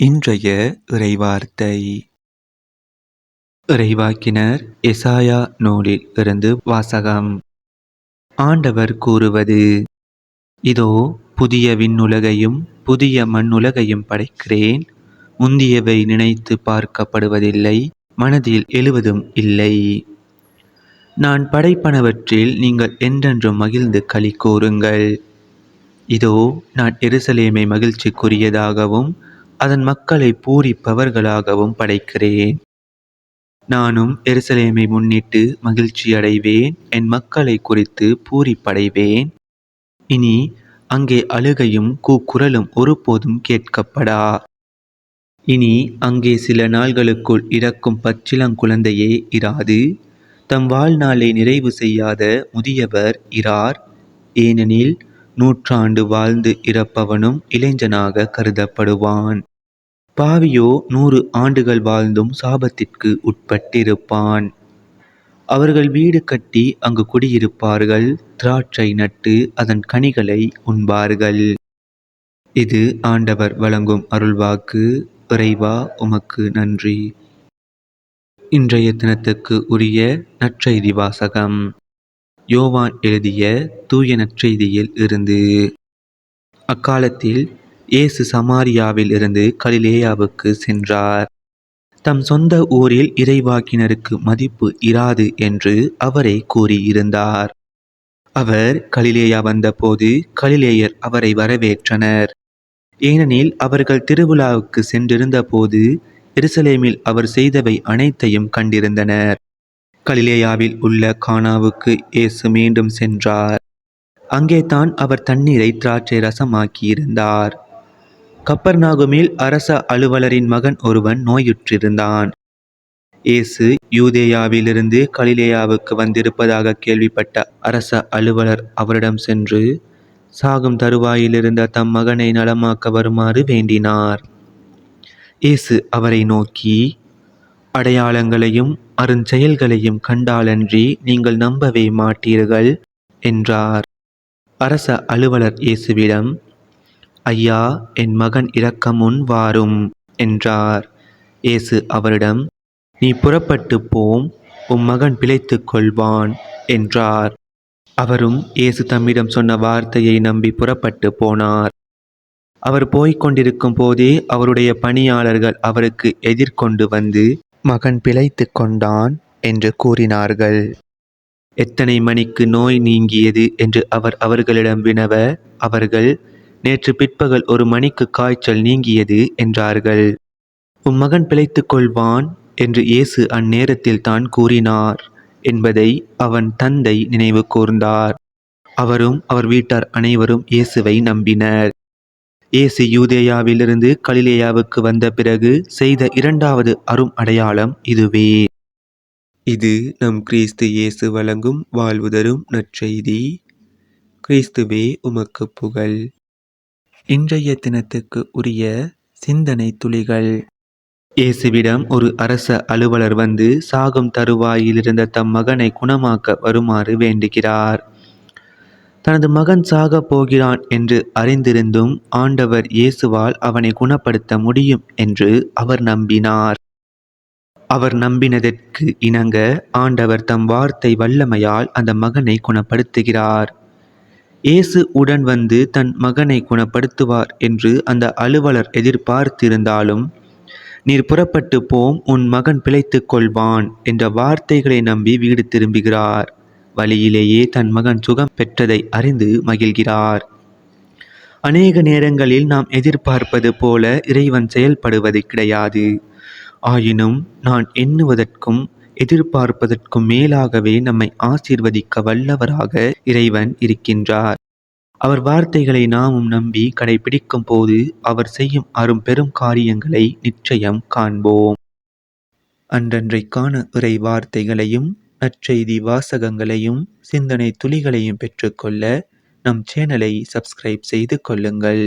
இன்றைய இறைவார்த்தை. இறைவாக்கினர் எசாயா நூலில் இருந்து வாசகம். ஆண்டவர் கூறுவது இதோ புதிய விண்ணுலகையும் புதிய மண்ணுலகையும் படைக்கிறேன். முந்தியவை நினைத்து பார்க்கப்படுவதில்லை மனதில் எழுவதும் இல்லை. நான் படைப்பனவற்றில் நீங்கள் என்றென்றும் மகிழ்ந்து களி கூறுங்கள். இதோ நான் எருசலேமை மகிழ்ச்சிக்குரியதாகவும் அதன் மக்களை பூரிப்பவர்களாகவும் படைக்கிறேன். நானும் எருசலேமை முன்னிட்டு மகிழ்ச்சி அடைவேன். என் மக்களை குறித்து பூரிப்படைவேன். இனி அங்கே அழுகையும் கூக்குரலும் ஒருபோதும் கேட்கப்படா. இனி அங்கே சில நாள்களுக்குள் இறக்கும் பச்சிலங்குழந்தையே இராது. தம் வாழ்நாளை நிறைவு செய்யாத முதியவர் இரார். ஏனெனில் நூற்றாண்டு வாழ்ந்து இறப்பவனும் இளைஞனாக கருதப்படுவான். பாவியோ நூறு ஆண்டுகள் வாழ்ந்தும் சாபத்திற்கு உட்பட்டிருப்பான். அவர்கள் வீடு கட்டி அங்கு குடியிருப்பார்கள் திராட்சை நட்டு அதன் கனிகளை உண்பார்கள். இது ஆண்டவர் வழங்கும் அருள்வாக்கு. இறைவா உமக்கு நன்றி. இன்றைய தினத்துக்கு உரிய நற்செய்தி வாசகம். யோவான் எழுதிய தூய நற்செய்தியில் இருந்து. அக்காலத்தில் இயேசு சமாரியாவில் இருந்து கலிலேயாவுக்கு சென்றார். தம் சொந்த ஊரில் இறைவாக்கினருக்கு மதிப்பு இராது என்று அவரை கூறியிருந்தார். அவர் கலிலேயா வந்தபோது கலிலேயர் அவரை வரவேற்றனர். ஏனெனில் அவர்கள் திருவிழாவுக்கு சென்றிருந்த போது எருசலேமில் அவர் செய்தவை அனைத்தையும் கண்டிருந்தனர். கலிலேயாவில் உள்ள கானாவுக்கு இயேசு மீண்டும் சென்றார். அங்கே தான் அவர் தண்ணீரை திராட்சை ரசமாக்கியிருந்தார். கப்பர்நாகுமில் அரச அலுவலரின் மகன் ஒருவன் நோயுற்றிருந்தான். இயேசு யூதேயாவிலிருந்து கலிலேயாவுக்கு வந்திருப்பதாக கேள்விப்பட்ட அரச அலுவலர் அவரிடம் சென்று சாகும் தருவாயிலிருந்த தம் மகனை நலமாக்க வருமாறு வேண்டினார். இயேசு அவரை நோக்கி அடையாளங்களையும் அருஞ்செயல்களையும் கண்டாலன்றி நீங்கள் நம்பவே மாட்டீர்கள் என்றார். அரச அலுவலர் இயேசுவிடம் ஐயா என் மகன் முன் வாரும் என்றார். இயேசு அவரிடம் நீ புறப்பட்டு போம் உம் மகன் பிழைத்து கொள்வான் என்றார். அவரும் இயேசு தம்மிடம் சொன்ன வார்த்தையை நம்பி புறப்பட்டு போனார். அவர் போய்க் கொண்டிருக்கும் போதே அவருடைய பணியாளர்கள் அவருக்கு எதிர்கொண்டு வந்து மகன் பிழைத்து கொண்டான் என்று கூறினார்கள். எத்தனை மணிக்கு நோய் நீங்கியது? என்று அவர் அவர்களிடம் வினவ அவர்கள் நேற்று பிற்பகல் ஒரு மணிக்கு காய்ச்சல் நீங்கியது என்றார்கள். உம் மகன் பிழைத்துக் கொள்வான் என்று இயேசு அந்நேரத்தில் தான் கூறினார் என்பதை அவன் தந்தை நினைவு கூர்ந்தார். அவரும் அவர் வீட்டார் அனைவரும் இயேசுவை நம்பினர். இயேசு யூதேயாவிலிருந்து கலிலேயாவுக்கு வந்த பிறகு செய்த இரண்டாவது அரும் அடையாளம் இதுவே. இது நம் கிறிஸ்து இயேசு வழங்கும் வாழ்வுதரும் நற்செய்தி. கிறிஸ்துவே உமக்கு புகழ். இன்றைய தினத்துக்கு உரிய சிந்தனை துளிகள். இயேசுவிடம் ஒரு அரச அலுவலர் வந்து சாகும் தருவாயில் இருந்த தம் மகனை குணமாக்க வருமாறு வேண்டுகிறார். தனது மகன் சாக போகிறான் என்று அறிந்திருந்தும் ஆண்டவர் இயேசுவால் அவனை குணப்படுத்த முடியும் என்று அவர் நம்பினார். அவர் நம்பினதற்கு இணங்க ஆண்டவர் தம் வார்த்தை வல்லமையால் அந்த மகனை குணப்படுத்துகிறார். இயேசு உடன் வந்து தன் மகனை குணப்படுத்துவார் என்று அந்த அலுவலர் எதிர்பார்த்திருந்தாலும் நீர் புறப்பட்டு போம் உன் மகன் பிழைத்து கொள்வான் என்ற வார்த்தைகளை நம்பி வீடு திரும்புகிறார். வழியிலேயே தன் மகன் சுகம் பெற்றதை அறிந்து மகிழ்கிறார். அநேக நேரங்களில் நாம் எதிர்பார்ப்பது போல இறைவன் செயல்படுவது கிடையாது. ஆயினும் நான் எண்ணுவதற்கும் எதிர்பார்ப்பதற்கும் மேலாகவே நம்மை ஆசீர்வதிக்க வல்லவராக இறைவன் இருக்கின்றார். அவர் வார்த்தைகளை நாமும் நம்பி கடைபிடிக்கும் போது அவர் செய்யும் அரும் பெரும் காரியங்களை நிச்சயம் காண்போம். அன்றன்றைக்கான இறை வார்த்தைகளையும் நற்செய்தி வாசகங்களையும் சிந்தனை துளிகளையும் பெற்றுக்கொள்ள நம் சேனலை சப்ஸ்கிரைப் செய்து கொள்ளுங்கள்.